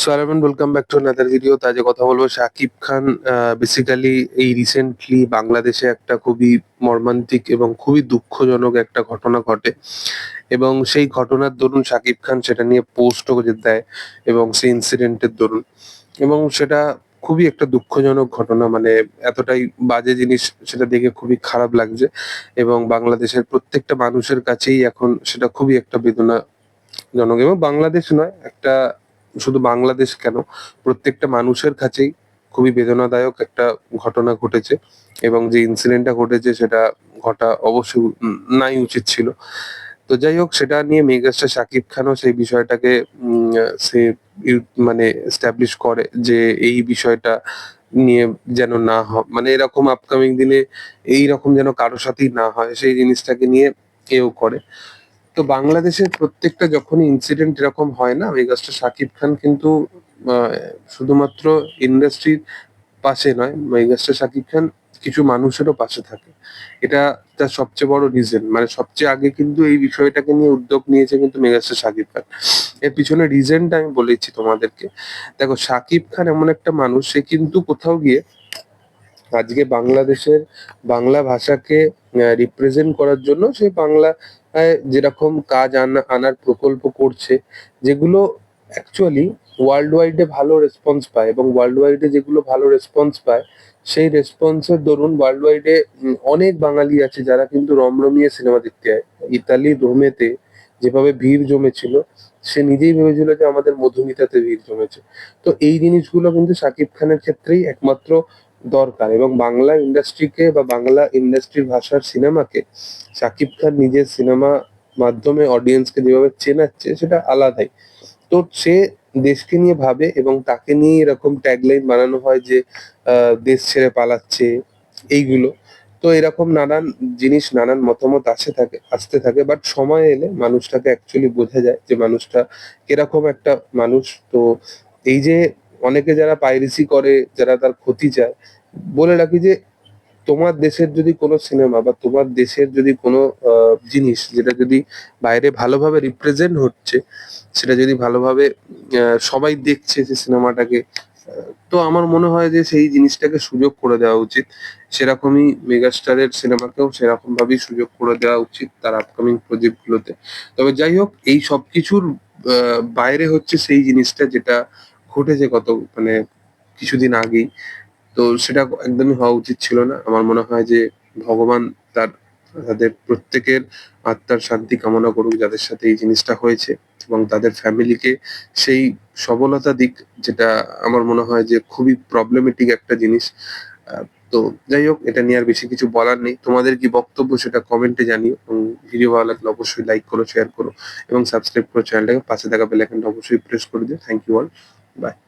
So welcome back to another video যে কথা বলব শাকিব খান বেসিক্যালি এই রিসেন্টলি বাংলাদেশে একটা খুবই মর্মান্তিক এবং খুবই দুঃখজনক একটা ঘটনা ঘটে। এবং সেই ঘটনার দরুন শাকিব খান সেটা নিয়ে পোস্টও দেয় এবং সেই ইনসিডেন্টের দরুন। এবং সেটা খুবই একটা দুঃখজনক ঘটনা মানে এতটাই বাজে জিনিস, সেটা দেখে খুবই খারাপ লাগছে। এবং বাংলাদেশের প্রত্যেকটা মানুষের কাছেই এখন সেটা খুবই একটা বেদনাজনক। এবং বাংলাদেশ নয়, একটা শুধু বাংলাদেশ কেন, প্রত্যেকটা মানুষের কাছেই খুবই বেদনাদায়ক একটা ঘটনা ঘটেছে এবং যে ইনসিডেন্টটা ঘটেছে সেটা ঘটা অবশ্যই নাই উচিত ছিল। তো যাই হোক, সেটা নিয়ে মেগাস্টার শাকিব খানও সেই বিষয়টাকে সে মানে এস্টাবলিশ করে যে এই বিষয়টা নিয়ে যেন না হয় মানে এরকম আপকামিং দিনে এই রকম যেন কারোর সাথেই না হয়, সেই জিনিসটাকে নিয়ে এও করে। তো বাংলাদেশের প্রত্যেকটা যখনই ইনসিডেন্ট এরকম হয় না মেগাস্টার শাকিব খান কিন্তু শুধুমাত্র ইন্ডাস্ট্রির পাশে নয় মেগাস্টার শাকিব খান কিছু মানুষেরও পাশে থাকে। এটা তার সবচেয়ে বড় রিজন মানে সবচেয়ে আগে কিন্তু এই বিষয়টাকে নিয়ে উদ্যোগ নিয়েছে কিন্তু মেগাস্টার শাকিব খান। এর পিছনে রিজনটা আমি বলেছি তোমাদেরকে। দেখো শাকিব খান এমন একটা মানুষ, সে কিন্তু কোথাও গিয়ে আজকে বাংলাদেশের বাংলা ভাষাকে রিপ্রেজেন্ট করার জন্য সে বাংলা যেরকম কাজ আনা, আনার প্রকল্প করছে, যেগুলো অ্যাকচুয়ালি ওয়ার্ল্ড ওয়াইডে ভালো রেসপন্স পায় এবং ওয়ার্ল্ড ওয়াইডে যেগুলো ভালো রেসপন্স পায়, সেই রেসপন্সের দরুন ওয়ার্ল্ড ওয়াইডে অনেক বাঙালি আছে যারা কিন্তু রমরমিয়ে সিনেমা দেখতে যায় ইতালি রোমেতে যেভাবে ভিড় জমেছিল, সে নিজেই ভেবেছিল যে আমাদের মধুমিতাতে ভিড় জমেছে। তো এই জিনিসগুলো কিন্তু শাকিব খানের ক্ষেত্রেই একমাত্র দরকার। এবং বাংলা ইন্ডাস্ট্রিকে বা বাংলা ইন্ডাস্ট্রির ভাষার সিনেমাকে শাকিব খান নিজের সিনেমা মাধ্যমে অডিয়েন্সকে যেভাবে চেনাচ্ছে, সেটা আলাদাই। তো সে দেশকে নিয়ে ভাবে এবং তাকে নিয়ে এরকম ট্যাগলাইন বানানো হয় যে দেশ ছেড়ে পালাচ্ছে, এইগুলো। তো এরকম নানান জিনিস, নানান মতামত আসে থাকে, আসতে থাকে বাট সময় এলে মানুষটাকে অ্যাকচুয়ালি বোঝা যায় যে মানুষটা কীরকম একটা মানুষ। তো এই যে অনেকে যারা পাইরেসি করে, যারা তার ক্ষতি চায়, বলে রাখি যে তোমার দেশের যদি কোনো সিনেমা বা তোমার দেশের যদি কোনো জিনিস যেটা যদি বাইরে ভালোভাবে রিপ্রেজেন্ট হচ্ছে, সেটা যদি ভালোভাবে সবাই দেখছে সে সিনেমাটাকে তো আমার মনে হয় যে সেই জিনিসটাকে সুযোগ করে দেওয়া উচিত। সেরকমই মেগাস্টারের সিনেমাকেও সেরকম ভাবেই সুযোগ করে দেওয়া উচিত তার আপকামিং প্রজেক্ট গুলোতে তবে যাই হোক, এই সব কিছুর বাইরে হচ্ছে সেই জিনিসটা যেটা ঘটেছে কত মানে কিছুদিন আগেই। তো সেটা একদমই হওয়া উচিত ছিল না। আমার মনে হয় যে ভগবান তার, তাদের প্রত্যেকের আত্মার শান্তি কামনা করুক, যাদের সাথে এই জিনিসটা হয়েছে এবং তাদের ফ্যামিলিকে সেই সবলতা দিক, যেটা আমার মনে হয় যে খুবই প্রবলেমেটিক একটা জিনিস। তো যাই হোক, এটা নিয়ে আর বেশি কিছু বলার নেই। তোমাদের কি বক্তব্য সেটা কমেন্টে জানিও এবং ভিডিও ভালো লাগলে অবশ্যই লাইক করো শেয়ার করো এবং সাবস্ক্রাইব করো চ্যানেলটাকে পাশে থাকা বেল আইকনটা অবশ্যই প্রেস করে দিও। Thank you all Bye.